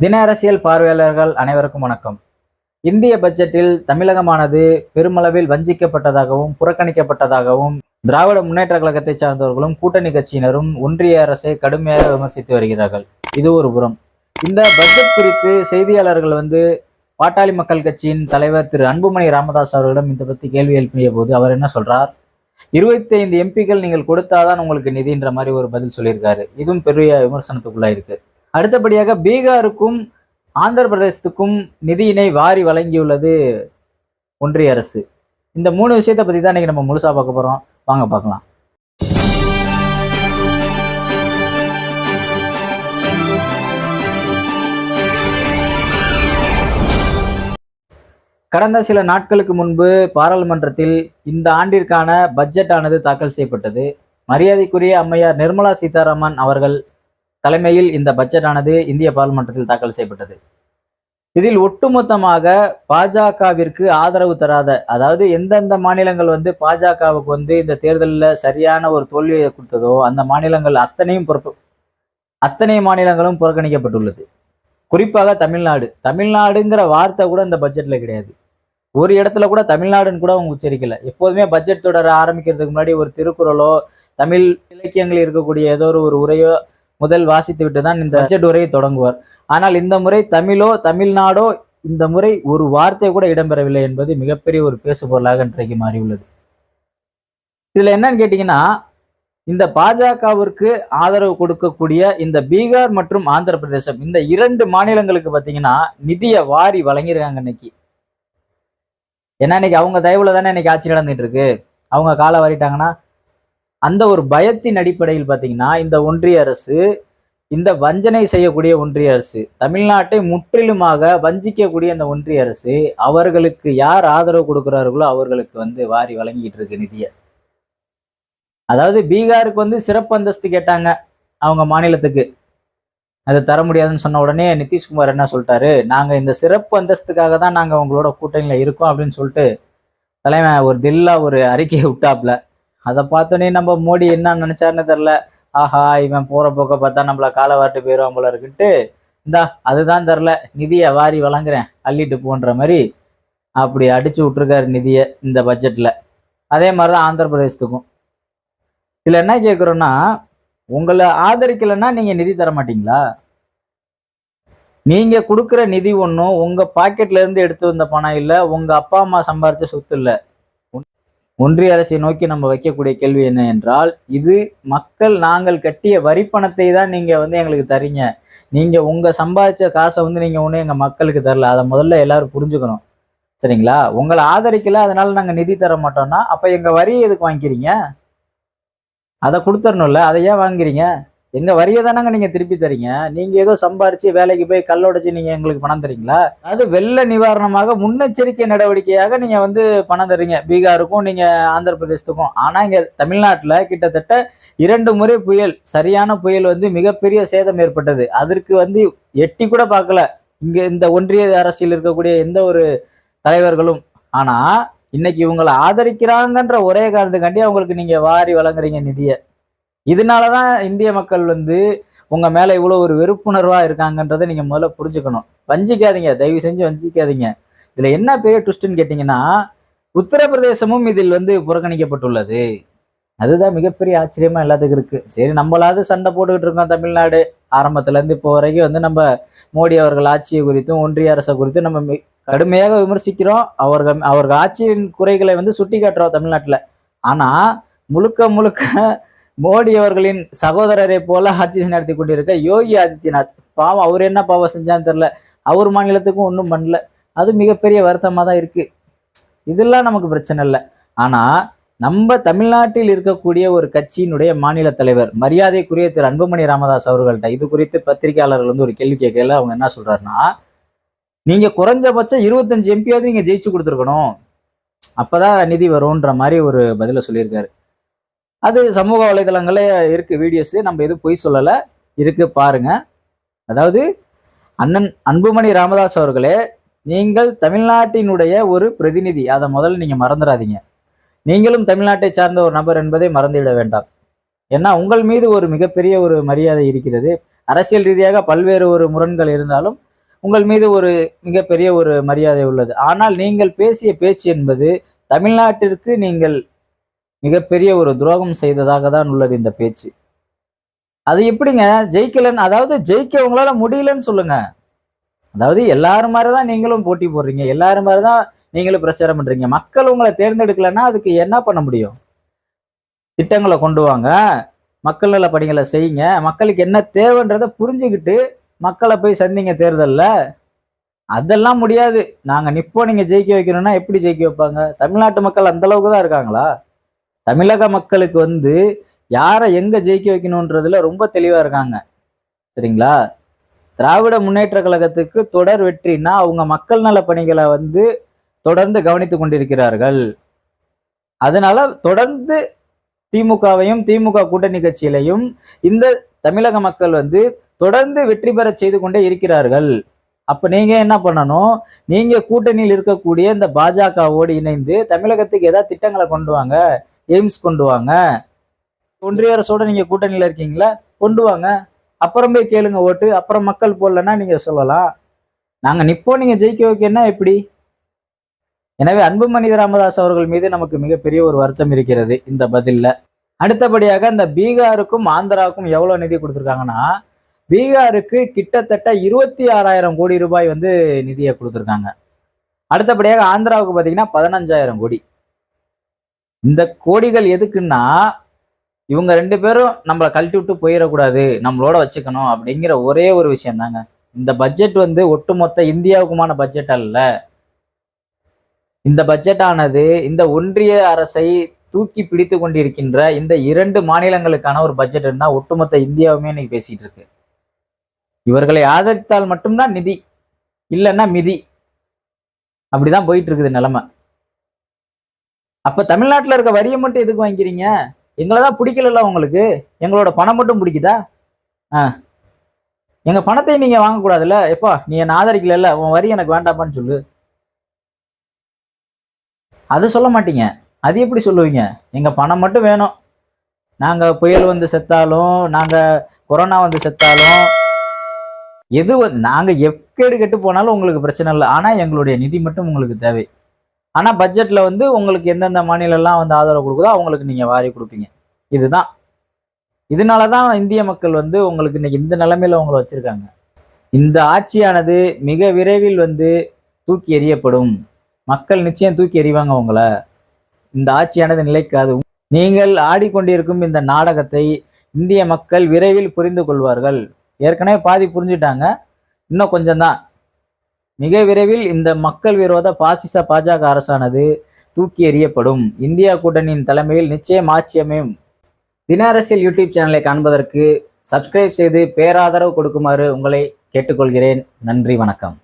தின அரசியல் பார்வையாளர்கள் அனைவருக்கும் வணக்கம். இந்திய பட்ஜெட்டில் தமிழகமானது பெருமளவில் வஞ்சிக்கப்பட்டதாகவும் புறக்கணிக்கப்பட்டதாகவும் திராவிட முன்னேற்ற கழகத்தை சார்ந்தவர்களும் கூட்டணி கட்சியினரும் ஒன்றிய அரசை கடுமையாக விமர்சித்து வருகிறார்கள். இது ஒரு புறம். இந்த பட்ஜெட் குறித்து செய்தியாளர்கள் வந்து பாட்டாளி மக்கள் கட்சியின் தலைவர் திரு அன்புமணி ராமதாஸ் அவர்களிடம் இதை பத்தி கேள்வி எழுப்பிய போது அவர் என்ன சொல்றார்? இருபத்தி ஐந்து எம்பிக்கள் நீங்கள் கொடுத்தாதான் உங்களுக்கு நிதின்ற மாதிரி ஒரு பதில் சொல்லியிருக்காரு. இதுவும் பெரிய விமர்சனத்துக்குள்ளா இருக்கு அடுத்தபடியாக பீகாருக்கும் ஆந்திர பிரதேசத்துக்கும் நிதியினை வாரி வழங்கியுள்ளது ஒன்றிய அரசு. இந்த மூணு விஷயத்தை பற்றி தான் இன்றைக்கி நம்ம முழுசாக பார்க்க போகிறோம் வாங்க பார்க்கலாம். கடந்த சில நாட்களுக்கு முன்பு பாராளுமன்றத்தில் இந்த ஆண்டிற்கான பட்ஜெட் ஆனது தாக்கல் செய்யப்பட்டது. மரியாதைக்குரிய அம்மையார் நிர்மலா சீதாராமன் அவர்கள் தலைமையில் இந்த பட்ஜெட் ஆனது இந்திய பாராளுமன்றத்தில் தாக்கல் செய்யப்பட்டது. இதில் ஒட்டுமொத்தமாக பாஜகவிற்கு ஆதரவு தராத அதாவது எந்தெந்த மாநிலங்கள் வந்து பாஜகவுக்கு வந்து இந்த தேர்தலில் சரியான ஒரு தோல்வியை கொடுத்ததோ அந்த மாநிலங்கள் அத்தனையும் பொறுப்பு அத்தனை மாநிலங்களும் புறக்கணிக்கப்பட்டுள்ளது. குறிப்பாக தமிழ்நாடு. தமிழ்நாடுங்கிற வார்த்தை கூட இந்த பட்ஜெட்ல கிடையாது. ஒரு இடத்துல கூட தமிழ்நாடுன்னு கூட அவங்க உச்சரிக்கல. எப்போதுமே பட்ஜெட் தொடர ஆரம்பிக்கிறதுக்கு முன்னாடி ஒரு திருக்குறளோ தமிழ் இலக்கியங்களில் இருக்கக்கூடிய ஏதோ ஒரு உரையோ முதல் வாசித்து விட்டு தான் இந்த பட்ஜெட் உரையை தொடங்குவார். ஆனால் இந்த முறை தமிழோ தமிழ்நாடோ இந்த முறை ஒரு வார்த்தை கூட இடம்பெறவில்லை என்பது மிகப்பெரிய ஒரு பேசுபொருளாக இன்றைக்கு மாறியுள்ளது. இதுல என்னன்னு கேட்டீங்கன்னா இந்த பாஜகவிற்கு ஆதரவு கொடுக்கக்கூடிய இந்த பீகார் மற்றும் ஆந்திர பிரதேசம் இந்த இரண்டு மாநிலங்களுக்கு பார்த்தீங்கன்னா நிதியை வாரி வழங்கியிருக்காங்க இன்னைக்கு. ஏன்னா இன்னைக்கு அவங்க தயவுல தானே இன்னைக்கு ஆட்சி நடந்துட்டு இருக்கு. அவங்க காலை வாரிட்டாங்கன்னா அந்த ஒரு பயத்தின் அடிப்படையில் பார்த்தீங்கன்னா இந்த ஒன்றிய அரசு இந்த வஞ்சனை செய்யக்கூடிய ஒன்றிய அரசு தமிழ்நாட்டை முற்றிலுமாக வஞ்சிக்கக்கூடிய இந்த ஒன்றிய அரசு அவர்களுக்கு யார் ஆதரவு கொடுக்குறார்களோ அவர்களுக்கு வந்து வாரி வழங்கிட்டு இருக்கு நிதியை. அதாவது பீகாருக்கு வந்து சிறப்பு அந்தஸ்து கேட்டாங்க அவங்க மாநிலத்துக்கு. அது தர முடியாதுன்னு சொன்ன உடனே நிதிஷ்குமார் என்ன சொல்லிட்டாரு? நாங்கள் இந்த சிறப்பு அந்தஸ்துக்காக தான் நாங்கள் உங்களோட கூட்டணியில் இருக்கோம் அப்படின்னு சொல்லிட்டு தலைவன் ஒரு தில்லா ஒரு அறிக்கையை விட்டாப்ல அதை பார்த்தோன்னே நம்ம மோடி என்ன நினைச்சாருன்னு தெரில ஆஹா இவன் போற போக்க பார்த்தா நம்மள காலை வாட்டு போயிடுவான் போல இருக்குன்ட்டு. இந்தா அதுதான் தெரில நிதியை வாரி வழங்குறேன். அள்ளிட்டு போன்ற மாதிரி அப்படி அடிச்சு விட்டுருக்காரு நிதியை இந்த பட்ஜெட்டில் அதே மாதிரி தான் ஆந்திர பிரதேசத்துக்கும் இதில் என்ன கேட்குறோன்னா உங்களை ஆதரிக்கலைன்னா நீங்கள் நிதி தர மாட்டீங்களா? நீங்கள் கொடுக்குற நிதி ஒன்றும் உங்கள் பாக்கெட்லேருந்து எடுத்து வந்த பணம் இல்லை உங்கள் அப்பா அம்மா சம்பாரிச்ச சொத்து இல்லை. ஒன்றிய அரசை நோக்கி நம்ம வைக்கக்கூடிய கேள்வி என்ன என்றால் இது மக்கள் நாங்கள் கட்டிய வரி பணத்தை தான் நீங்க வந்து எங்களுக்கு தரீங்க. நீங்க உங்க சம்பாதிச்ச காசை வந்து நீங்க ஒன்றும் எங்க மக்களுக்கு தரல. அதை முதல்ல எல்லாரும் புரிஞ்சுக்கணும். சரிங்களா? உங்களை ஆதரிக்கல அதனால நாங்க நிதி தர மாட்டோம்னா அப்ப எங்க வரியை எதுக்கு வாங்கிக்கிறீங்க? அதை கொடுத்துடணும்ல. அதை ஏன் வாங்குறீங்க? எங்க வரியை தானங்க நீங்க திருப்பி தரீங்க? நீங்க ஏதோ சம்பாரிச்சு வேலைக்கு போய் கல்லொடைச்சு நீங்க எங்களுக்கு பணம் தரீங்களா? அது வெள்ள நிவாரணமாக முன்னெச்சரிக்கை நடவடிக்கையாக நீங்க வந்து பணம் தரீங்க. பீகாருக்கும் நீங்க ஆந்திர பிரதேசத்துக்கும் ஆனா இங்க தமிழ்நாட்டுல கிட்டத்தட்ட இரண்டு முறை புயல் சரியான புயல் வந்து மிகப்பெரிய சேதம் ஏற்பட்டது. அதற்கு வந்து எட்டி கூட பார்க்கல. இங்க இந்த ஒன்றிய அரசியல் இருக்கக்கூடிய எந்த ஒரு தலைவர்களும். ஆனா இன்னைக்கு இவங்களை ஆதரிக்கிறாங்கன்ற ஒரே காரணத்துக்காண்டி அவங்களுக்கு நீங்க வாரி வழங்குறீங்க நிதியை. இதனால தான் இந்திய மக்கள் வந்து உங்கள் மேலே இவ்வளோ ஒரு வெறுப்புணர்வாக இருக்காங்கன்றதை நீங்கள் முதல்ல புரிஞ்சுக்கணும். வஞ்சிக்காதீங்க. தயவு செஞ்சு வஞ்சிக்காதீங்க. இதில் என்ன பெரிய ட்விஸ்ட்டுன்னு கேட்டிங்கன்னா உத்தரப்பிரதேசமும் இதில் வந்து புறக்கணிக்கப்பட்டுள்ளது. அதுதான் மிகப்பெரிய ஆச்சரியமாக எல்லாத்துக்கும் இருக்குது சரி நம்மளாவது சண்டை போட்டுக்கிட்டு இருக்கோம் தமிழ்நாடு. ஆரம்பத்துலேருந்து இப்போ வரைக்கும் வந்து நம்ம மோடி அவர்கள் ஆட்சியை குறித்தும் ஒன்றிய அரசை குறித்தும் நம்ம கடுமையாக விமர்சிக்கிறோம். அவர்கள் அவர்கள் ஆட்சியின் குறைகளை வந்து சுட்டி காட்டுறோம் தமிழ்நாட்டில். ஆனால் முழுக்க முழுக்க மோடி அவர்களின் சகோதரரை போல ஆட்சி நடத்தி கொண்டிருக்க யோகி ஆதித்யநாத். பாவம் அவர் என்ன பாவம் செஞ்சான்னு தெரில அவர் மாநிலத்துக்கும் ஒன்றும் பண்ணல. அது மிகப்பெரிய வருத்தமாக தான் இருக்குது இதெல்லாம் நமக்கு பிரச்சனை இல்லை. ஆனால் நம்ம தமிழ்நாட்டில் இருக்கக்கூடிய ஒரு கட்சியினுடைய மாநில தலைவர் மரியாதைக்குரிய திரு அன்புமணி ராமதாஸ் அவர்கள்ட்ட இது குறித்து பத்திரிகையாளர்கள் வந்து ஒரு கேள்வி கேட்கல. அவங்க என்ன சொல்றாருன்னா நீங்க குறைஞ்சபட்சம் இருபத்தஞ்சு எம்பியாவது நீங்க ஜெயிச்சு கொடுத்துருக்கணும். அப்பதான் நிதி வரும்ன்ற மாதிரி ஒரு பதில சொல்லியிருக்காரு. அது சமூக வலைதளங்களே இருக்கு வீடியோஸ் நம்ம எதுவும் பொய் சொல்லலை. இருக்கு பாருங்க. அதாவது அண்ணன் அன்புமணி ராமதாஸ் அவர்களே நீங்கள் தமிழ்நாட்டினுடைய ஒரு பிரதிநிதி. அதை முதல்ல நீங்க மறந்துடாதீங்க. நீங்களும் தமிழ்நாட்டை சார்ந்த ஒரு நபர் என்பதை மறந்துவிட வேண்டாம். ஏன்னா உங்கள் மீது ஒரு மிகப்பெரிய ஒரு மரியாதை இருக்கிறது. அரசியல் ரீதியாக பல்வேறு ஒரு முரண்கள் இருந்தாலும் உங்கள் மீது ஒரு மிகப்பெரிய ஒரு மரியாதை உள்ளது. ஆனால் நீங்கள் பேசிய பேச்சு என்பது தமிழ்நாட்டிற்கு நீங்கள் மிகப்பெரிய ஒரு துரோகம் செய்ததாக தான் உள்ளது இந்த பேச்சு. அது எப்படிங்க? ஜெயிக்கலன்னு அதாவது ஜெயிக்க உங்களால முடியலன்னு சொல்லுங்க. அதாவது எல்லாரும் மாதிரி தான் நீங்களும் போட்டி போடுறீங்க. எல்லாரும் மாதிரி தான் நீங்களும் பிரச்சாரம் பண்றீங்க. மக்கள் உங்களை தேர்ந்தெடுக்கலைன்னா அதுக்கு என்ன பண்ண முடியும்? திட்டங்களை கொண்டு வாங்க. மக்கள் நல பணிகளை செய்யுங்க. மக்களுக்கு என்ன தேவைன்றதை புரிஞ்சுக்கிட்டு மக்களை போய் சந்திங்க தேர்தலில். அதெல்லாம் முடியாது. நாங்கள் நிற்போம் நீங்கள் ஜெயிக்க வைக்கணும்னா எப்படி ஜெயிக்க வைப்பாங்க? தமிழ்நாட்டு மக்கள் அந்த அளவுக்கு தான் இருக்காங்களா? தமிழக மக்களுக்கு வந்து யாரை எங்கே ஜெயிக்க வைக்கணுன்றதுல ரொம்ப தெளிவாக இருக்காங்க. சரிங்களா? திராவிட முன்னேற்ற கழகத்துக்கு தொடர் வெற்றினா அவங்க மக்கள் நல பணிகளை வந்து தொடர்ந்து கவனித்து கொண்டிருக்கிறார்கள். அதனால தொடர்ந்து திமுகவையும் திமுக கூட்டணி கட்சியிலையும் இந்த தமிழக மக்கள் வந்து தொடர்ந்து வெற்றி பெற செய்து கொண்டே இருக்கிறார்கள். அப்போ நீங்கள் என்ன பண்ணணும்? நீங்கள் கூட்டணியில் இருக்கக்கூடிய இந்த பாஜகவோடு இணைந்து தமிழகத்துக்கு ஏதாவது திட்டங்களை கொண்டு வாங்க. எய்ம்ஸ் கொண்டு வாங்க. ஒன்றிய அரசோட நீங்க கூட்டணியில இருக்கீங்களா கொண்டு வாங்க. அப்புறம் போய் கேளுங்க ஓட்டு. அப்புறம் மக்கள் போடலன்னா நீங்க சொல்லலாம். நாங்க நிப்போம் நீங்க ஜெயிக்க வைக்கன்னா எப்படி? எனவே அன்புமணி ராமதாஸ் அவர்கள் மீது நமக்கு மிகப்பெரிய ஒரு வருத்தம் இருக்கிறது இந்த பதில்ல. அடுத்தபடியாக இந்த பீகாருக்கும் ஆந்திராவுக்கும் எவ்வளவு நிதி கொடுத்துருக்காங்கன்னா பீகாருக்கு கிட்டத்தட்ட இருபத்தி ஆறாயிரம் கோடி ரூபாய் வந்து நிதியை கொடுத்துருக்காங்க. அடுத்தபடியாக ஆந்திராவுக்கு பார்த்தீங்கன்னா பதினஞ்சாயிரம் கோடி. இந்த கோடிகள் எதுக்குன்னா இவங்க ரெண்டு பேரும் நம்மளை கழட்டி விட்டு போயிடக்கூடாது நம்மளோட வச்சுக்கணும் அப்படிங்கிற ஒரே ஒரு விஷயம் தாங்க இந்த பட்ஜெட் வந்து ஒட்டுமொத்த இந்தியாவுக்குமான பட்ஜெட் அல்ல. இந்த பட்ஜெட் ஆனது இந்த ஒன்றிய அரசை தூக்கி பிடித்து கொண்டிருக்கின்ற இந்த இரண்டு மாநிலங்களுக்கான ஒரு பட்ஜெட் இருந்தா ஒட்டுமொத்த இந்தியாவுமே இன்னைக்கு பேசிட்டு இருக்கு. இவர்களை ஆதரித்தால் மட்டும்தான் நிதி இல்லைன்னா மிதி. அப்படிதான் போயிட்டு இருக்குது நிலைமை. அப்ப தமிழ்நாட்டில் இருக்க வரியை மட்டும் எதுக்கு வாங்கிக்கிறீங்க? எங்களை தான் பிடிக்கல உங்களுக்கு? எங்களோட பணம் மட்டும் பிடிக்குதா? ஆ. எங்கள் பணத்தை நீங்கள் வாங்கக்கூடாதுல்ல? எப்பா நீ என்ன ஆதரிக்கல உன் வரி எனக்கு வேண்டாப்பான்னு சொல்லு. அது சொல்ல மாட்டீங்க. அது எப்படி சொல்லுவீங்க? எங்கள் பணம் மட்டும் வேணும். நாங்கள் புயல் வந்து செத்தாலும் நாங்கள் கொரோனா வந்து செத்தாலும் எது வந்து நாங்க எக்கேடு கெட்டு போனாலும் உங்களுக்கு பிரச்சனை இல்லை. ஆனால் எங்களுடைய நிதி மட்டும் உங்களுக்கு தேவை. ஆனால் பட்ஜெட்டில் வந்து உங்களுக்கு எந்தெந்த மாநிலம்லாம் வந்து ஆதரவு கொடுக்குதோ அவங்களுக்கு நீங்கள் வாரி கொடுப்பீங்க. இதுதான். இதனால தான் இந்திய மக்கள் வந்து உங்களுக்கு இன்னைக்கு இந்த நிலைமையில் உங்களை வச்சுருக்காங்க. இந்த ஆட்சியானது மிக விரைவில் வந்து தூக்கி எறியப்படும். மக்கள் நிச்சயம் தூக்கி எறிவாங்க உங்களை. இந்த ஆட்சியானது நிலைக்காது நீங்கள் ஆடிக்கொண்டிருக்கும் இந்த நாடகத்தை இந்திய மக்கள் விரைவில் புரிந்து கொள்வார்கள். ஏற்கனவே பாதி புரிஞ்சுட்டாங்க. இன்னும் கொஞ்சம்தான். மிக விரைவில் இந்த மக்கள் விரோத பாசிச பாஜக அரசானது தூக்கி எறியப்படும். இந்தியா கூட்டணியின் தலைமையில் நிச்சயம் ஆட்சி அமையும் தின அரசியல் யூடியூப் சேனலை காண்பதற்கு சப்ஸ்கிரைப் செய்து பேராதரவு கொடுக்குமாறு உங்களை கேட்டுக்கொள்கிறேன். நன்றி வணக்கம்.